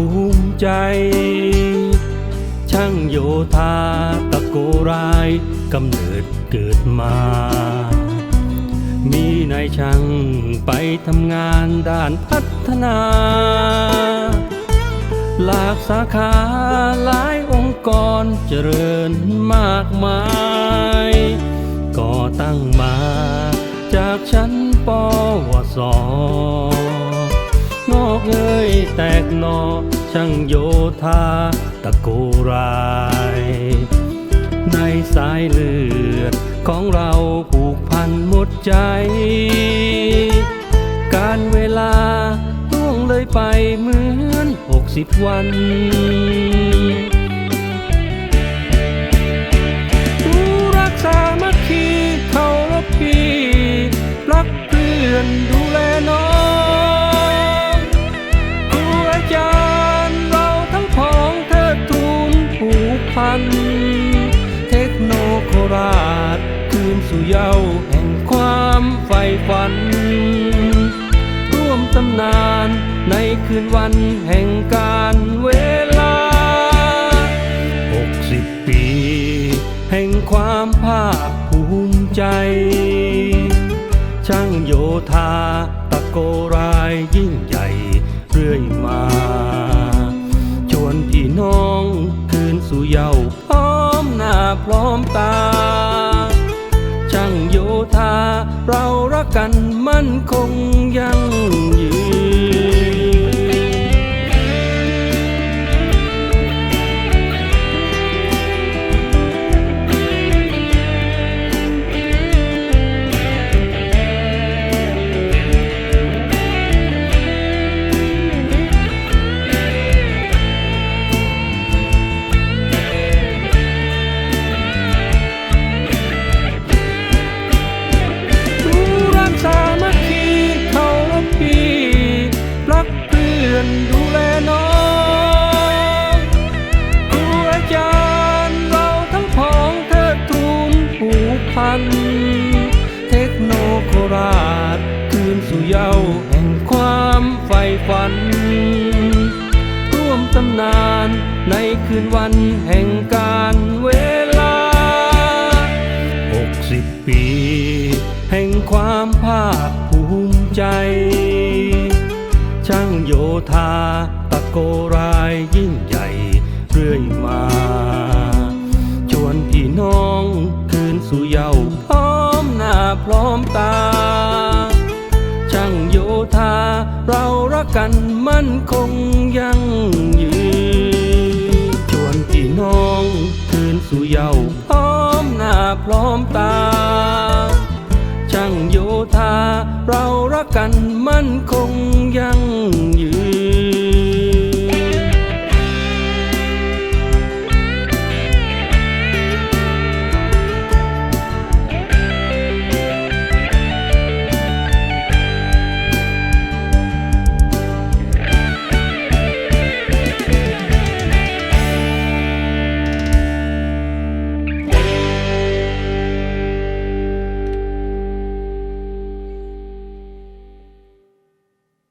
ภูมิใจ ช่างโยธาตะโกรายกำเนิดเกิดมา มีนายช่างไปทำงานด้านพัฒนา หลากสาขาหลายองค์กรเจริญมากมายก่อตั้งมาจากชั้นปวสอ แตกหนอช่างโยธาตะโกราย ในสายเลือดของเราผูกพันหมดใจ การเวลาล่วงเลยไปเหมือนหกสิบวันรู้รักสามัคคีเขารบพี่รักเพื่อนดู เยาว์แห่งความใฝ่ฝัน ร่วมตำนานในคืนวันแห่งการเวลาหกสิบปี แห่งความภาคภูมิใจ ช่างโยธาตะโกรายยิ่งใหญ่เรื่อย เรารักกันมั่นคง น เทคโนโคราชคืนสู่เยาว์แห่งความใฝ่ฝัน ร่วมตำนานในคืนวันแห่งการเวลาหกสิบปี แห่งความภาคภูมิใจ ช่างโยธาตะโกรายยิ่งใหญ่เรื่อยมา ชวนพี่น้องคืนสู่เยาว์ พร้อมตา ช่างโยธาเรารักกันมั่นคงยั่งยืนชวนพี่น้องคืนสู่เยาว์พร้อมหน้าพร้อมตา ช่างโยธาเรารักกันมั่นคงยั่ง